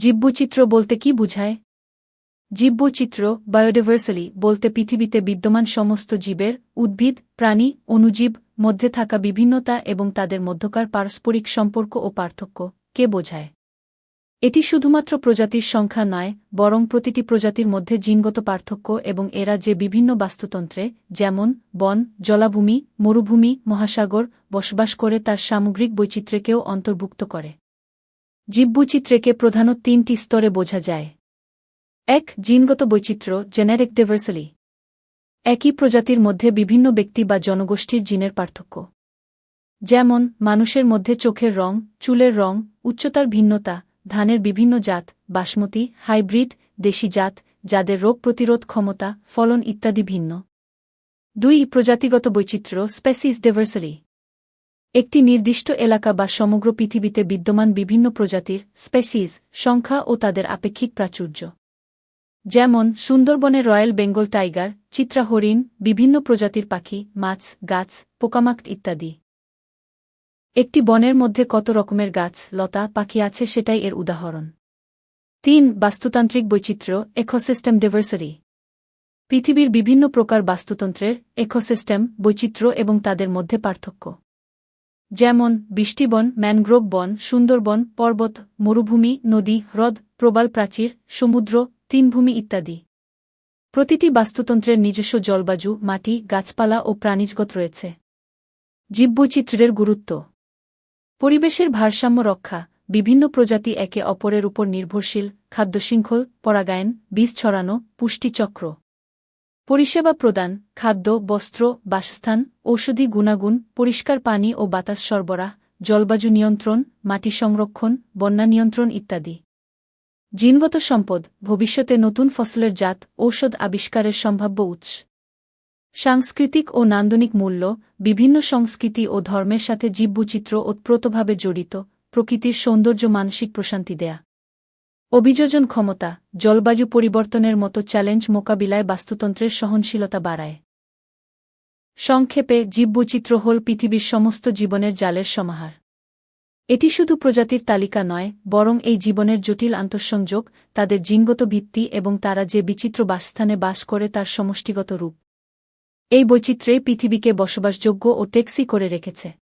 জীববৈচিত্র্য বলতে কি বুঝায়? জীববৈচিত্র্য বায়োডাইভার্সালি বলতে পৃথিবীতে বিদ্যমান সমস্ত জীবের, উদ্ভিদ, প্রাণী অণুজীব মধ্যে থাকা বিভিন্নতা এবং তাদের মধ্যকার পারস্পরিক সম্পর্ক ও পার্থক্য, কে বোঝায়? এটি শুধুমাত্র প্রজাতির সংখ্যা নয়, বরং প্রতিটি প্রজাতির মধ্যে জিনগত পার্থক্য এবং এরা যে বিভিন্ন বাস্তুতন্ত্রে, যেমন বন, জলাভূমি, মরুভূমি, মহাসাগর, বসবাস করে তার সামগ্রিক বৈচিত্র্যকেও অন্তর্ভুক্ত করে। জীববৈচিত্র্যকে প্রধানত তিনটি স্তরে বোঝা যায়। এক, জিনগত বৈচিত্র্য জেনেরিক ডাইভার্সালি একই প্রজাতির মধ্যে বিভিন্ন ব্যক্তি বা জনগোষ্ঠীর জিনের পার্থক্য। যেমন, মানুষের মধ্যে চোখের রং, চুলের রং, উচ্চতার ভিন্নতা, ধানের বিভিন্ন জাত, বাসমতি, হাইব্রিড, দেশি জাত, যাদের রোগ প্রতিরোধ ক্ষমতা, ফলন ইত্যাদি ভিন্ন। দুই, প্রজাতিগত বৈচিত্র্য স্পেসিস ডাইভার্সালি একটি নির্দিষ্ট এলাকা বা সমগ্র পৃথিবীতে বিদ্যমান বিভিন্ন প্রজাতির স্পেসিস, সংখ্যা ও তাদের আপেক্ষিক প্রাচুর্য। যেমন সুন্দরবনের রয়্যাল বেঙ্গল টাইগার চিত্রা হরিণ বিভিন্ন প্রজাতির পাখি, মাছ, গাছ পোকামাক ইত্যাদি। একটি বনের মধ্যে কত রকমের গাছ, লতা, পাখি আছে সেটাই এর উদাহরণ। তিন, বাস্তুতান্ত্রিক বৈচিত্র্য একোসিস্টেম ডাইভার্সারি পৃথিবীর বিভিন্ন প্রকার বাস্তুতন্ত্রের একোসিস্টেম বৈচিত্র্য এবং তাদের মধ্যে পার্থক্য। যেমন বৃষ্টিবন ম্যানগ্রোভ বন সুন্দরবন পর্বত, মরুভূমি, নদী, হ্রদ, প্রবাল প্রাচীর, সমুদ্র তিনভূমি ইত্যাদি। প্রতিটি বাস্তুতন্ত্রের নিজস্ব জলবায়ু, মাটি, গাছপালা ও প্রাণীজগত রয়েছে। জীববৈচিত্র্যের গুরুত্ব। পরিবেশের ভারসাম্য রক্ষা। বিভিন্ন প্রজাতি একে অপরের উপর নির্ভরশীল। খাদ্যশৃঙ্খল, পরাগায়ন, বীজ ছড়ানো, পুষ্টিচক্র। পরিষেবা প্রদান, খাদ্য, বস্ত্র, বাসস্থান, ঔষধি গুণাগুণ, পরিষ্কার পানি ও বাতাস সরবরাহ, জলবায়ু নিয়ন্ত্রণ, মাটি সংরক্ষণ, বন্যা নিয়ন্ত্রণ ইত্যাদি। জিনগত সম্পদ, ভবিষ্যতে নতুন ফসলের জাত, ঔষধ আবিষ্কারের সম্ভাব্য উৎস। সাংস্কৃতিক ও নান্দনিক মূল্য, বিভিন্ন সংস্কৃতি ও ধর্মের সাথে জীববৈচিত্র্য ওতপ্রোতভাবে জড়িত, প্রকৃতির সৌন্দর্য মানসিক প্রশান্তি দেয়া। অভিযোজন ক্ষমতা, জলবায়ু পরিবর্তনের মতো চ্যালেঞ্জ মোকাবিলায় বাস্তুতন্ত্রের সহনশীলতা বাড়ায়। সংক্ষেপে, জীববৈচিত্র্য হল পৃথিবীর সমস্ত জীবনের জালের সমাহার। এটি শুধু প্রজাতির তালিকা নয়, বরং এই জীবনের জটিল আন্তঃসংযোগ, তাদের জিনগত ভিত্তি এবং তারা যে বিচিত্র বাসস্থানে বাস করে তার সমষ্টিগত রূপ। এই বৈচিত্র্যে পৃথিবীকে বসবাসযোগ্য ও টেক্সি করে রেখেছে।